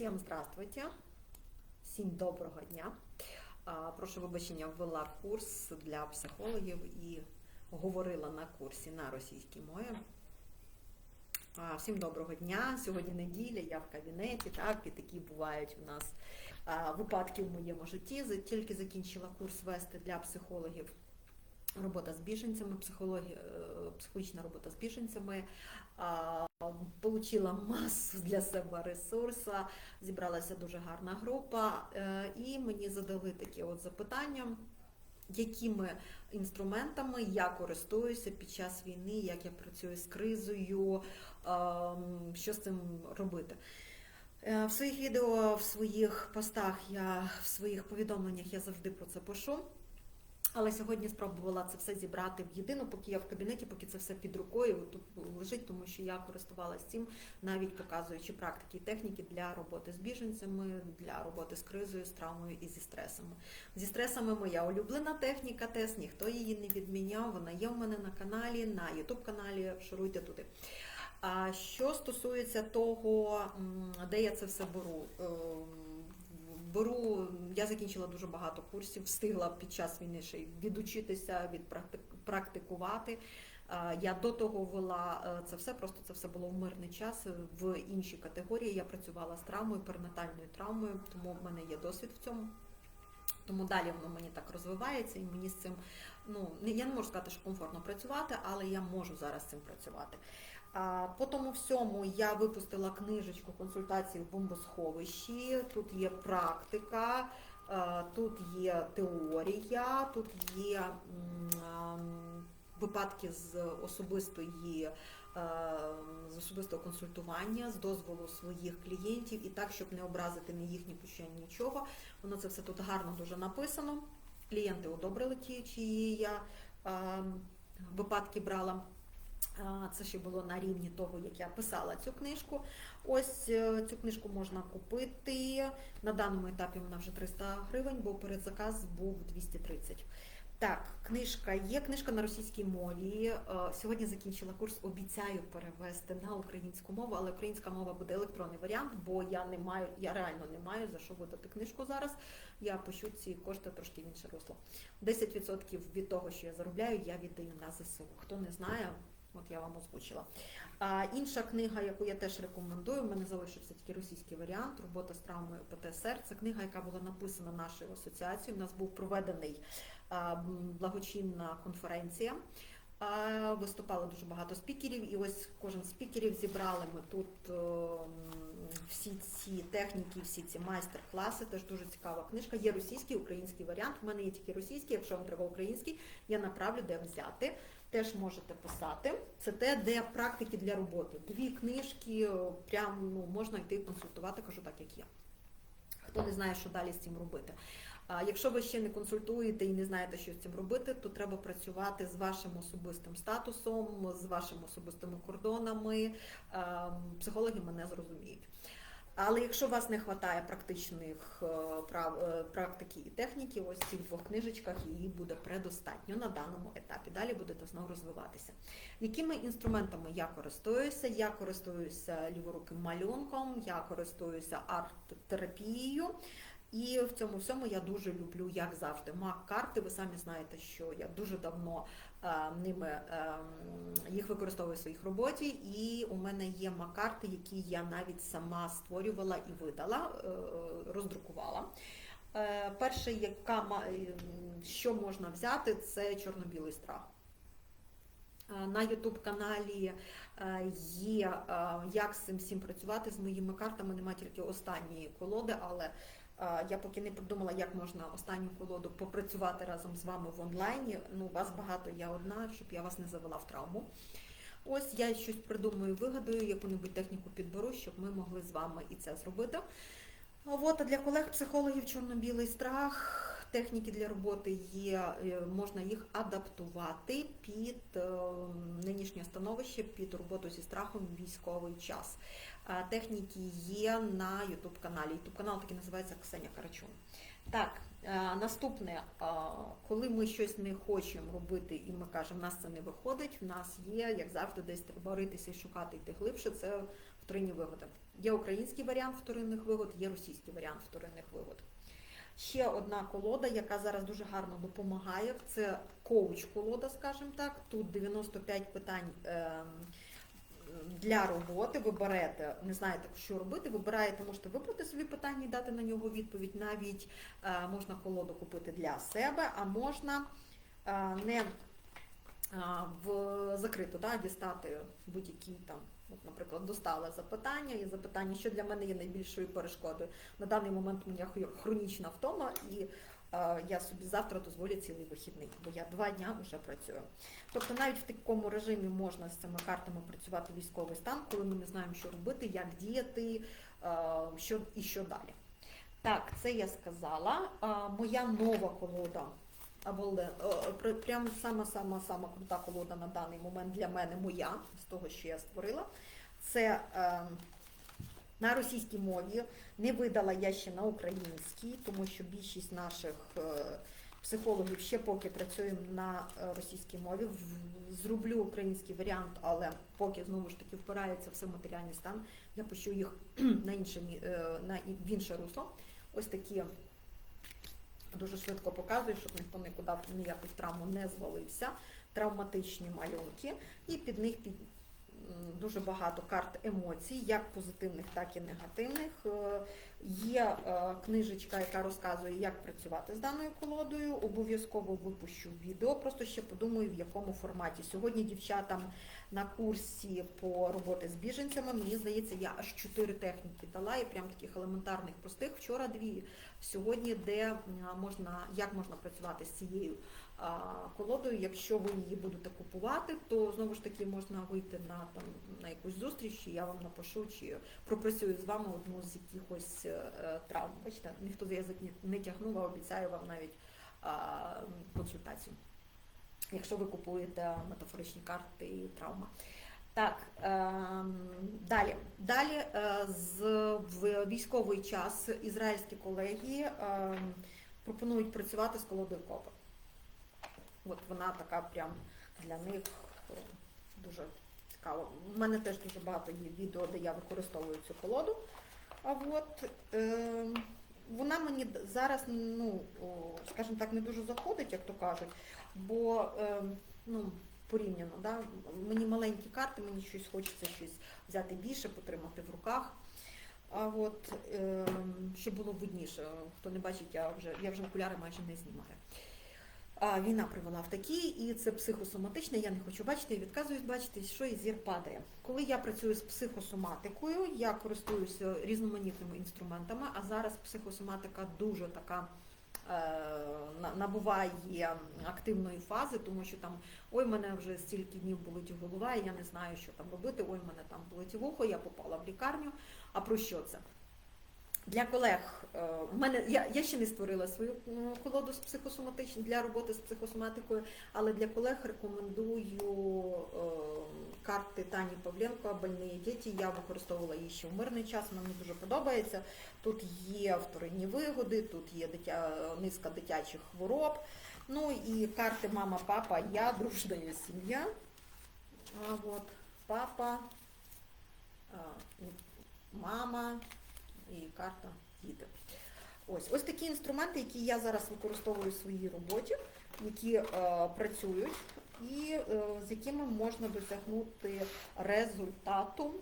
Всім здравствуйте, всім доброго дня. Прошу вибачення, ввела курс для психологів і говорила на курсі на російській мові. Всім доброго дня. Сьогодні неділя, я в кабінеті, так, і такі бувають у нас випадки в моєму житті. Тільки закінчила курс вести для психологів. Робота з біженцями, психологія, е, психологічна робота з біженцями. Получила масу для себе ресурсу, зібралася дуже гарна група, е, і мені задали таке от запитання, якими інструментами я користуюся під час війни, як я працюю з кризою, ем, що з цим робити. Е, В своїх відео, в своїх постах, я в своїх повідомленнях я завжди про це пишу. Але сьогодні спробувала це все зібрати в єдину, поки я в кабінеті, поки це все під рукою тут лежить, тому що я користувалася цим, навіть показуючи практики і техніки для роботи з біженцями, для роботи з кризою, з травмою і зі стресами. Зі стресами моя улюблена техніка тест, ніхто її не відміняв. Вона є в мене на каналі, на Ютуб каналі. Шуруйте туди. А що стосується того, де я це все беру. Беру, я закінчила дуже багато курсів, встигла під час війни ще й відучитися, відпрактикувати. Я до того вела е, це все, просто це все було в мирний час е, в іншій категорії. Я працювала з травмою, перинатальною травмою, тому в мене є досвід в цьому. Тому далі воно мені так розвивається, і мені з цим, ну я не можу сказати, що комфортно працювати, але я можу зараз цим працювати. А, По тому всьому я випустила книжечку консультації в бомбосховищі. Тут є практика, тут є теорія, тут є випадки з особистої. З особистого консультування, з дозволу своїх клієнтів, і так, щоб не образити ні їхні почуття, нічого. Воно це все тут гарно дуже написано. Клієнти одобрили ті, чиї я випадки брала. Це ще було на рівні того, як я писала цю книжку. Ось е, цю книжку можна купити. На даному етапі вона вже 300 гривень, бо передзаказ був 230. Так, книжка є, книжка на російській мові. Е, Сьогодні закінчила курс, обіцяю перевести на українську мову, але українська мова буде електронний варіант, бо я не маю, я реально не маю за що видати книжку зараз. Я пишу ці кошти трошки в інше русло. 10% від того, що я заробляю, я віддаю на ЗСУ. Хто не знає, От я вам озвучила. А, інша книга, яку я теж рекомендую, в мене залишився тільки російський варіант Робота з травмою ПТСР. Це книга, яка була написана нашою асоціацією. У нас був проведений благочинна конференція. Виступало дуже багато спікерів, і ось кожен спікерів зібрали ми тут е, всі ці техніки, всі ці майстер-класи. Теж дуже цікава книжка. Є російський, український варіант. У мене є тільки російський. Якщо вам треба український, я направлю, де взяти. Теж можете писати. Це те, де практики для роботи. Дві книжки, е, прям ну, можна йти консультувати, кажу так, як є. Хто не знає, що далі з цим робити. А якщо ви ще не консультуєте і не знаєте, що з цим робити, то треба працювати з вашим особистим статусом, з вашими особистими кордонами. Ем, Психологи мене зрозуміють. Але якщо у вас не вистачає практичних е, прав, е, практики і техніки, ось в цих двох книжечках її буде предостатньо на даному етапі. Далі будете знову розвиватися. Якими інструментами я користуюся? Я користуюся ліворуким малюнком, я користуюся арт-терапією. І в цьому всьому я дуже люблю, як завжди, мак-карти. Ви самі знаєте, що я дуже давно е, ними е, їх використовую в своїх роботі, і у мене є мак-карти, які я навіть сама створювала і видала, е, роздрукувала. Е, перше, яка е, що можна взяти, це чорно-білий страх. Е, На youtube каналі е, є як з цим всім працювати з моїми картами. Немає тільки останньої колоди, але я поки не придумала, як можна останню колоду попрацювати разом з вами в онлайні. Ну, вас багато, я одна, щоб я вас не завела в травму. Ось я щось придумаю, вигадую, яку-небудь техніку підберу, щоб ми могли з вами і це зробити. От, а для колег-психологів чорно-білий страх, техніки для роботи є, е, можна їх адаптувати під е, нинішнє становище, під роботу зі страхом в військовий час. А Техніки є на YouTube каналі. YouTube канал такий називається Ксеня Карачун. Так, е, наступне, е, коли ми щось не хочемо робити і ми кажемо, в нас це не виходить, в нас є, як завжди, десь треба ритися і шукати йти глибше. Це вторинні вигоди. Є український варіант вторинних вигод, є російський варіант вторинних вигод. Ще одна колода, яка зараз дуже гарно допомагає. Це коуч-колода, скажімо так. Тут 95 питань ем, для роботи. Ви берете, не знаєте, що робити. Вибираєте, можете вибрати собі питання і дати на нього відповідь. Навіть е, можна колоду купити для себе, а можна е, не а, в закриту, да, дістати будь-які там, от, наприклад, достали запитання і запитання, що для мене є найбільшою перешкодою. На даний момент у мене хронічна втома, і е, я собі завтра дозволю цілий вихідний, бо я два дня вже працюю. Тобто навіть в такому режимі можна з цими картами працювати військовий стан, коли ми не знаємо, що робити, як діяти, е, що і що далі. Так, це я сказала. А, моя нова колода. Або прям сама сама сама крута колода на даний момент для мене моя з того, що я створила. Це е, на російській мові. Не видала я ще на українській, тому що більшість наших е, психологів ще поки працюємо на е, російській мові. Зроблю український варіант, але поки знову ж таки впирається все в матеріальний стан. Я пущу їх на інше е, на в інше русло. Ось такі дуже швидко показує, щоб ніхто нікуди в ніякусь травму не звалився. Травматичні малюнки, і під них під дуже багато карт емоцій, як позитивних, так і негативних. Е, Є е, книжечка, яка розказує, як працювати з даною колодою. Обов'язково випущу відео, просто ще подумаю, в якому форматі. Сьогодні дівчатам на курсі по роботи з біженцями, мені здається, я аж чотири техніки дала, і прям таких елементарних, простих. Вчора дві. Сьогодні, де можна, як можна працювати з цією колодою. Якщо ви її будете купувати, то знову ж таки можна вийти на там на якусь зустріч, і я вам напишу, чи пропрацюю з вами одну з якихось е, е, травм. Бачите, ніхто за язик не- тягнув, а обіцяю вам навіть консультацію. Якщо ви купуєте метафоричні карти і травма. Так, ем, далі. Далі е, з в військовий час ізраїльські колеги ем, пропонують працювати з колодою копа. От вона така прям для них е, дуже цікава. У мене теж дуже багато є відео, де я використовую цю колоду. А от е, вона мені зараз, ну, скажімо так, не дуже заходить, як то кажуть, бо е, ну, порівняно, да, мені маленькі карти, мені щось хочеться щось взяти більше, потримати в руках. А от е, щоб було видніше, хто не бачить, я вже я вже окуляри майже не знімаю. Війна привела в такі, і це психосоматичне. Я не хочу бачити, я відказуюсь бачити, що і зір падає. Коли я працюю з психосоматикою, я користуюся різноманітними інструментами, а зараз психосоматика дуже така. е, Набуває активної фази, тому що там ой, мене вже стільки днів болить голова, і я не знаю, що там робити. Ой, мене там болить вухо, я попала в лікарню. А про що це? Для колег е, в мене я, я ще не створила свою м, колоду з психосоматичною для роботи з психосоматикою, але для колег рекомендую е, карти Тані Павленко «Больні діти. Я використовувала її ще в мирний час. Мені дуже подобається. Тут є вторинні вигоди, тут є дитя, низка дитячих хвороб. Ну і карти мама, папа, я, дружна сім'я. От папа, мама і карта діти. Ось ось такі інструменти, які я зараз використовую в своїй роботі, які е, працюють і е, з якими можна досягнути результату.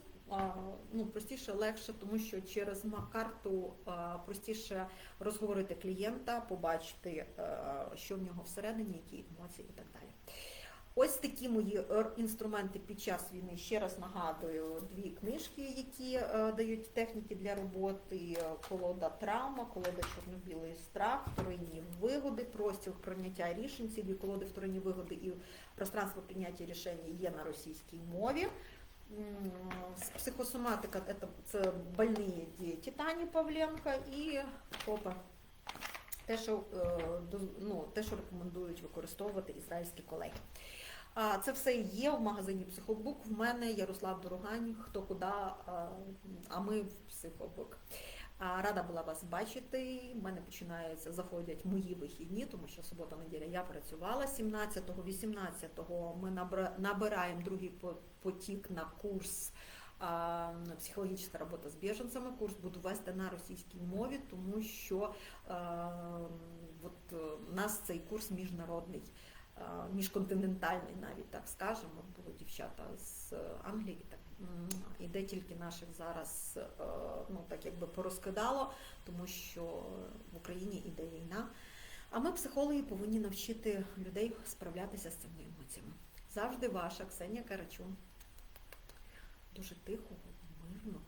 Ну, простіше, легше, тому що через карту е, простіше розговорити клієнта, побачити, е, що в нього всередині, які емоції і так далі. Ось такі мої е, інструменти під час війни. Ще раз нагадую дві книжки, які е, дають техніки для роботи: колода травма, колода чорно-білий страх, вторинні вигоди, простір прийняття рішень. Ці дві колоди вторинні вигоди і пространство прийняття рішень є на російській мові. Психосоматика це, больні діти Тані Павленко і КОПа. Те, що, е, ну, те, що рекомендують використовувати ізраїльські колеги. А, Це все є в магазині Психобук. В мене Ярослав Дорогань, хто куди, а, ми в Психобук. Рада була вас бачити. У мене починаються, заходять мої вихідні, тому що субота-неділя я працювала 17-го, 18-го ми набираємо другий по- потік на курс психологічна робота з біженцями. Курс буду вести на російській мові, тому що от, е, у нас цей курс міжнародний, міжконтинентальний, навіть так скажемо. Були дівчата з Англії, так іде тільки наших зараз, е, ну так якби порозкидало, тому що в Україні іде війна. А ми, психологи, повинні навчити людей справлятися з цими емоціями. Завжди ваша Ксенія Карачун. Дуже гарного вечора.